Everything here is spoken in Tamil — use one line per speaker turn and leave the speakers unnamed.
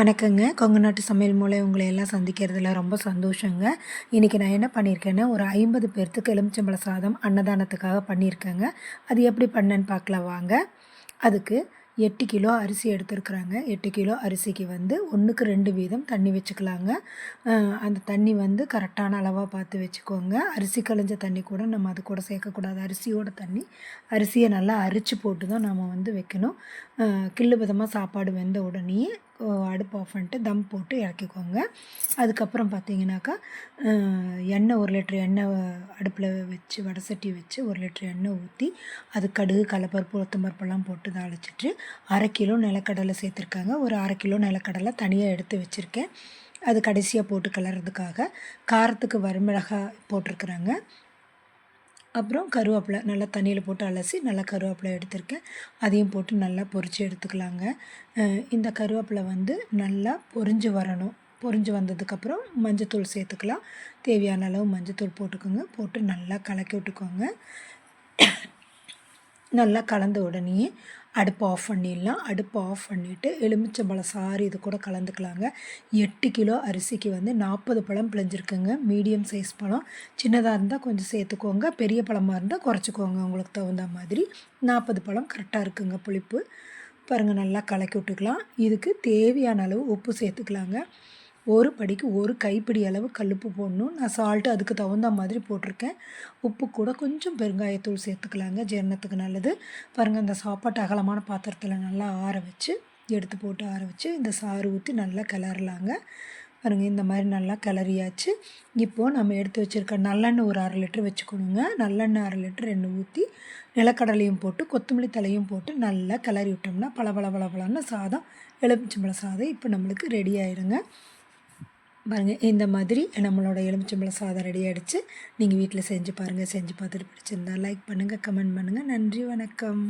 வணக்கங்க. கொங்கு நாட்டு சமையல் மூலம் உங்களை எல்லாம் சந்திக்கிறதுல ரொம்ப சந்தோஷங்க. இன்றைக்கி நான் என்ன பண்ணியிருக்கேன்னா ஒரு ஐம்பது பேர்த்துக்கு எலுமிச்சம்பழ சாதம் அன்னதானத்துக்காக பண்ணியிருக்கேங்க. அது எப்படி பண்ணேன்னு பார்க்கலாம் வாங்க. அதுக்கு எட்டு கிலோ அரிசி எடுத்துருக்குறாங்க. எட்டு கிலோ அரிசிக்கு வந்து ஒன்றுக்கு ரெண்டு வீதம் தண்ணி வச்சுக்கலாங்க. அந்த தண்ணி வந்து கரெக்டான அளவாக பார்த்து வச்சுக்கோங்க. அரிசி கழிஞ்ச தண்ணி கூட நம்ம அது கூட சேர்க்கக்கூடாது. அரிசியோட தண்ணி அரிசியை நல்லா அரிச்சு போட்டு தான் நம்ம வந்து வைக்கணும். கில்லு கிள்ளு விதமாக சாப்பாடு வெந்த உடனே அடுப்பு ஆஃப் பண்ணிட்டு தம் போட்டு இறக்கிக்கோங்க. அதுக்கப்புறம் பார்த்தீங்கன்னாக்கா எண்ணெய் ஒரு லிட்டர் எண்ணெய் அடுப்பில் வச்சு வடை சட்டி வச்சு ஒரு லிட்டர் எண்ணெய் ஊற்றி அது கடுகு கடலப்பருப்பு உளுத்தம்பருப்பெல்லாம் போட்டு தாளிச்சிட்டு அரை கிலோ நிலக்கடலை சேர்த்துருக்காங்க. ஒரு அரை கிலோ நிலக்கடலை தனியாக எடுத்து வச்சுருக்கேன். அது கடைசியாக போட்டு கிளறதுக்காக காரத்துக்கு வரமிளகாய் போட்டிருக்குறாங்க. அப்புறம் கருவேப்பிலை நல்லா தண்ணியில் போட்டு அலசி நல்லா கருவேப்பிலை எடுத்திருக்கேன். அதையும் போட்டு நல்லா பொரித்து எடுத்துக்கலாங்க. இந்த கருவேப்பிலை வந்து நல்லா பொரிஞ்சு வரணும். பொரிஞ்சு வந்ததுக்கப்புறம் மஞ்சத்தூள் சேர்த்துக்கலாம். தேவையான அளவு மஞ்சத்தூள் போட்டுக்கோங்க. போட்டு நல்லா கலக்கி விட்டுக்கோங்க. நல்லா கலந்த உடனே அடுப்பு ஆஃப் பண்ணிடலாம். அடுப்பை ஆஃப் பண்ணிவிட்டு எலுமிச்சம்பழம் சாறு இது கூட கலந்துக்கலாங்க. எட்டு கிலோ அரிசிக்கு வந்து நாற்பது பழம் பிழைஞ்சிருக்குங்க. மீடியம் சைஸ் பழம். சின்னதாக இருந்தால் கொஞ்சம் சேர்த்துக்கோங்க. பெரிய பழமாக இருந்தால் குறைச்சிக்கோங்க. உங்களுக்கு தகுந்த மாதிரி நாற்பது பழம் கரெக்டாக இருக்குங்க புளிப்பு. பாருங்கள் நல்லா கலக்கி விட்டுக்கலாம். இதுக்கு தேவையான அளவு உப்பு சேர்த்துக்கலாங்க. ஒரு படிக்கு ஒரு கைப்பிடி அளவு கல்லுப்பு போடணும். நான் சால்ட்டு அதுக்கு தகுந்த மாதிரி போட்டிருக்கேன். உப்பு கூட கொஞ்சம் பெருங்காயத்தூள் சேர்த்துக்கலாங்க. ஜீரணத்துக்கு நல்லது. பாருங்கள் அந்த சாப்பாட்டு அகலமான பாத்திரத்தில் நல்லா ஆற வச்சு எடுத்து போட்டு ஆற வச்சு இந்த சாறு ஊற்றி நல்லா கிளறலாங்க. பாருங்க இந்த மாதிரி நல்லா கிளறியாச்சு. இப்போது நம்ம எடுத்து வச்சுருக்க நல்லெண்ணெய் ஒரு அரை லிட்டர் வச்சுக்கணுங்க. நல்லெண்ணெய் அரை லிட்டர் எண்ணெய் ஊற்றி நிலக்கடலையும் போட்டு கொத்தமல்லி தலையும் போட்டு நல்லா கிளறி விட்டோம்னா பளபள பல சாதம் எலுமிச்சம்பழ சாதம் இப்போ நம்மளுக்கு ரெடி ஆயிருங்க. பாருங்கள் இந்த மாதிரி நம்மளோட எலுமிச்சம்பழ சாதம் ரெடி ஆகிடுச்சு நீங்கள் வீட்டில் செஞ்சு பாருங்கள் செஞ்சு பார்த்துட்டு பிடிச்சிருந்தா லைக் பண்ணுங்கள் கமெண்ட் பண்ணுங்கள் நன்றி வணக்கம்.